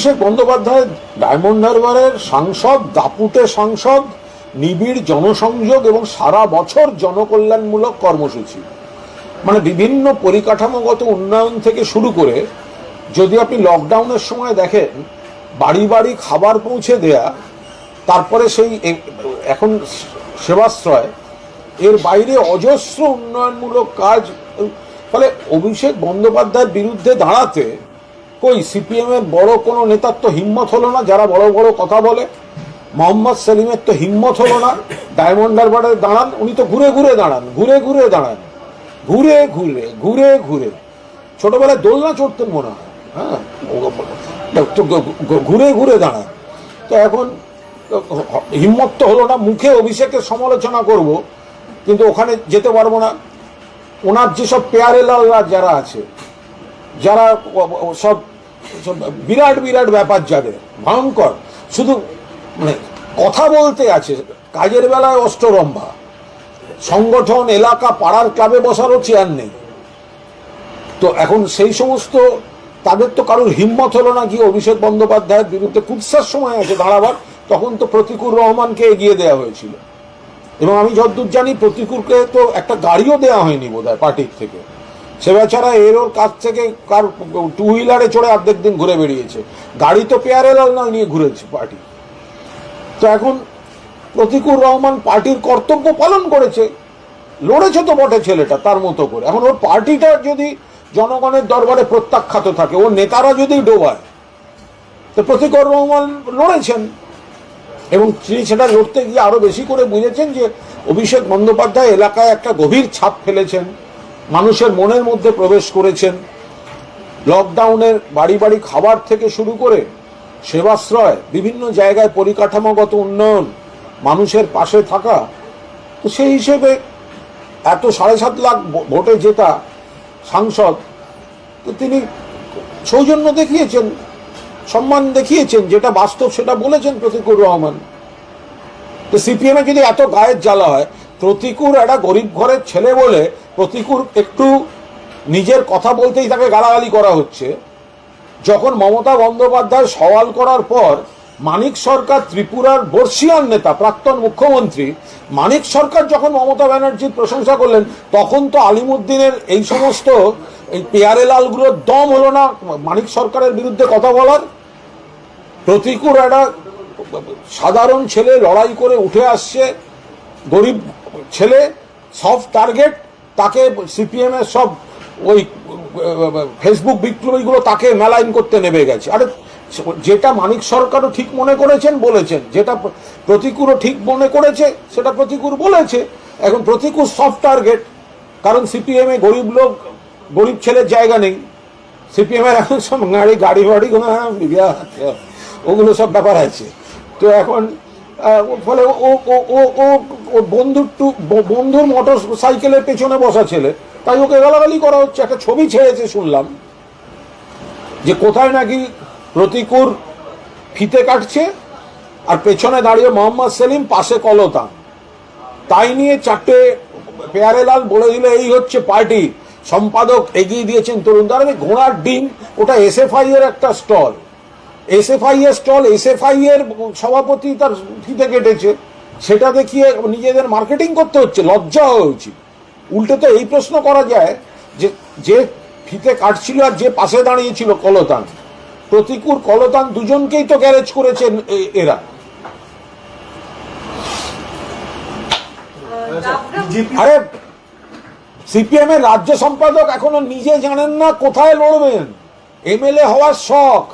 Abhishek Bandyopadhyay diamond হারবারের সাংসদ, দাপুটে সাংসদ, নিবিড় জনসংযোগ এবং সারা বছর জনকল্যাণমূলক কর্মসূচি। মানে বিভিন্ন পরিকাঠামোগত উন্নয়ন থেকে শুরু করে যদি আপনি লকডাউনের সময় দেখেন, বাড়ি বাড়ি খাবার পৌঁছে দেয়া, তারপরে সেই এখন সেবাশ্রয়, এর বাইরে অজস্র উন্নয়নমূলক কাজ, ফলে অভিষেক বন্দ্যোপাধ্যায়ের বিরুদ্ধে দাঁড়াতে কই সিপিএম এর বড় কোনো নেতার তো হিম্মত হলো না, যারা বড় বড় কথা বলে। মোহাম্মদ সেলিমের তো হিম্মত হলো না। ডায়মন্ড হারবারে দাঁড়ান, উনি তো ঘুরে ঘুরে দাঁড়ান, ঘুরে ঘুরে দাঁড়ান। ঘুরে ঘুরে ঘুরে ঘুরে। ছোটবেলায় দোলনা চড়তেন মনে হয় হ্যাঁ? ঘুরে ঘুরে দাঁড়ান। তো এখন হিম্মত তো হলো না, মুখে অভিষেকের সমালোচনা করব, কিন্তু ওখানে যেতে পারব না। ওনার যেসব পেয়ারে লালরা যারা আছে, যারা সব বিরাট বিরাট ব্যাপার যাদের ভয়ঙ্কর। শুধু মানে কথা বলতে আছে, কাজের বেলায় অষ্টরম্ভা। সংগঠন, এলাকা, পাড়ার ক্লাবে বসারও চেয়ার নেই। তো এখন সেই সমস্ত, তাদের তো কারোর হিম্মত হলো না কি অভিষেক বন্দ্যোপাধ্যায়ের বিরুদ্ধে কুৎসার সময় আছে দাঁড়াবার, তখন তো প্রতিকুর রহমানকে এগিয়ে দেওয়া হয়েছিল। এবং আমি যতদূর জানি, প্রতিকুরকে তো একটা গাড়িও দেওয়া হয়নি বোধ হয় পার্টির থেকে। সে বেচারা এর ওর কাছ থেকে কার টু হুইলারে চড়ে অর্ধেক দিন ঘুরে বেরিয়েছে গাড়ি তো পেয়ারে লাল না নিয়ে ঘুরেছে পার্টি তো এখন প্রতিকুর রহমান পার্টির কর্তব্য পালন করেছে। লড়েছে তো বটে ছেলেটা, তার মতো করে। এখন ওর পার্টিটা যদি জনগণের দরবারে প্রত্যাখ্যাত থাকে, ওর নেতারা যদি ডোবায়, তো প্রতিকর রহমান লড়েছেন। এবং তিনি সেটা লড়তে গিয়ে আরও বেশি করে বুঝেছেন যে অভিষেক বন্দ্যোপাধ্যায় এলাকায় একটা গভীর ছাপ ফেলেছেন। মানুষের মনের মধ্যে প্রবেশ করেছেন। লকডাউনের বাড়ি বাড়ি খাবার থেকে শুরু করে সেবাশ্রয়, বিভিন্ন জায়গায় পরিকাঠামোগত উন্নয়ন, মানুষের পাশে থাকা। তো সেই হিসেবে এত সাড়ে সাত লাখ ভোটে জেতা সাংসদ, তো তিনি সৌজন্য দেখিয়েছেন, সম্মান দেখিয়েছেন, যেটা বাস্তব সেটা বলেছেন প্রতিকুর রহমান। তো সিপিএমে যদি এত গায়ের জ্বালা হয়, প্রতিকুর একটা গরিব ঘরের ছেলে বলে প্রতিকুর একটু নিজের কথা বলতেই তাকে গালাগালি করা হচ্ছে। যখন মমতা বন্দ্যোপাধ্যায় সওয়াল করার পর মানিক সরকার ত্রিপুরার বর্ষিয়ান নেতা, প্রাক্তন মুখ্যমন্ত্রী, মানিক সরকার যখন মমতা ব্যানার্জির প্রশংসা করলেন, তখন তো আলিমুদ্দিনের এই সমস্ত এই পেয়ারে লালগুলোর দম হলো না মানিক সরকারের বিরুদ্ধে কথা বলার? প্রতিকুর একটা সাধারণ ছেলে লড়াই করে উঠে আসছে, গরিব ছেলে সফট টার্গেট তাকে সিপিএম এর সব ওই ফেসবুক বিপ্লবীগুলো তাকে মেলাইন করতে নেমে গেছে। আরে যেটা মানিক সরকারও ঠিক মনে করেছেন বলেছেন। যেটা প্র- প্রতিকূরও ঠিক মনে করেছে সেটা প্রতিকূর বলেছে। এখন প্রতিকূর সফট টার্গেট কারণ সিপিএম গরিব লোক গরিব ছেলের জায়গা নেই। সিপিএম এর এখন সব গাড়ি গাড়ি বাড়ি হ্যাঁ, ওগুলো সব ব্যাপার আছে। তো এখন ফলে ও ও ও ও বন্ধুর টু বন্ধুর মোটর সাইকেলের পেছনে বসা ছেলে। তাই ওকে গালাগালি করা হচ্ছে, একটা ছবি ছেড়েছে শুনলাম, যে কোথায় নাকি প্রতিকূর ফিতে কাটছে আর পেছনে দাঁড়িয়ে মোহাম্মদ সেলিম, পাশে কলতা। তাই নিয়ে চারটে পেয়ারেলাল বলে দিল এই হচ্ছে পার্টি। সম্পাদক এগিয়ে দিয়েছেন তরুণ। তার আরে ঘোড়ার ডিম, ওটা এসএফআই এর একটা স্টল। এসএফআই এর স্টল এসএফআই এর সভাপতি তার ফিতে কেটেছে। সেটা দেখিয়ে নিজেদের মার্কেটিং করতে হচ্ছে, লজ্জা হওয়া উচিত। উল্টে তো এই প্রশ্ন করা যায় যে যে ফিতে কাটছিল আর যে পাশে দাঁড়িয়েছিল কলতান প্রতিকূল কলতান দুজনকেই তো গ্যারেজ করেছেন এরা। আরে সিপিএম এর রাজ্য সম্পাদক এখনও নিজে জানেন না কোথায় লড়বেন। এমএলএ হওয়ার শখ।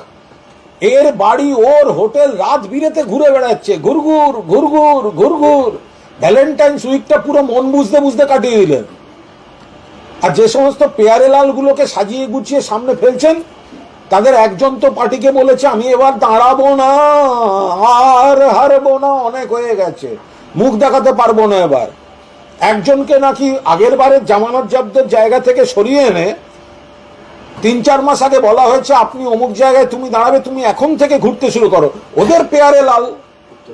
এর বাড়ি, ওর হোটেল রাত বিরেতে ঘুরে বেড়াচ্ছে। ঘুরঘুর ঘুরঘুর ঘুরঘুর। ভ্যালেন্টাইন্স উইকটা পুরো মন বুঝতে বুঝতে কাটিয়ে দিলেন। আর যে সমস্ত পেয়ারে লালগুলোকে সাজিয়ে গুছিয়ে সামনে ফেলছেন, তাদের একজন তো পার্টিকে বলেছে, আমি এবার দাঁড়াবো না, আর হারবো না। অনেক হয়ে গেছে। মুখ দেখাতে পারব না এবার। একজনকে নাকি আগের বারের জামানত জব্দের জায়গা থেকে সরিয়ে এনে তিন চার মাস আগে বলা হয়েছে, আপনি অমুক জায়গায় তুমি দাঁড়াবে, তুমি এখন থেকে ঘুরতে শুরু করো। ওদের পেয়ারে লাল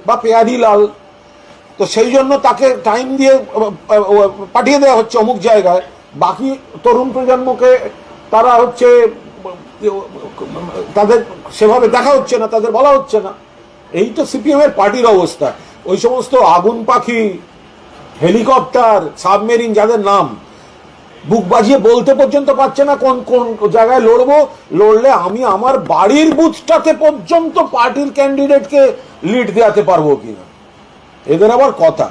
বা পেয়ারি লাল। তো সেই জন্য তাকে টাইম দিয়ে পাঠিয়ে দেওয়া হচ্ছে অমুক জায়গায়। বাকি তরুণ প্রজন্মকে তারা হচ্ছে, তাদের সেভাবে দেখা হচ্ছে না, তাদের বলা হচ্ছে না। এই তো সিপিএমের পার্টির অবস্থা। ওই সমস্ত আগুন পাখি, হেলিকপ্টার, সাবমেরিন, যাদের নাম বুক বাজিয়ে বলতে পর্যন্ত পারছে না কোন কোন জায়গায় লড়বো। লড়লে আমি আমার বাড়ির বুথটাতে পর্যন্ত পার্টির ক্যান্ডিডেটকে লিড দেওয়াতে পারব কিনা। এদের আবার কথা।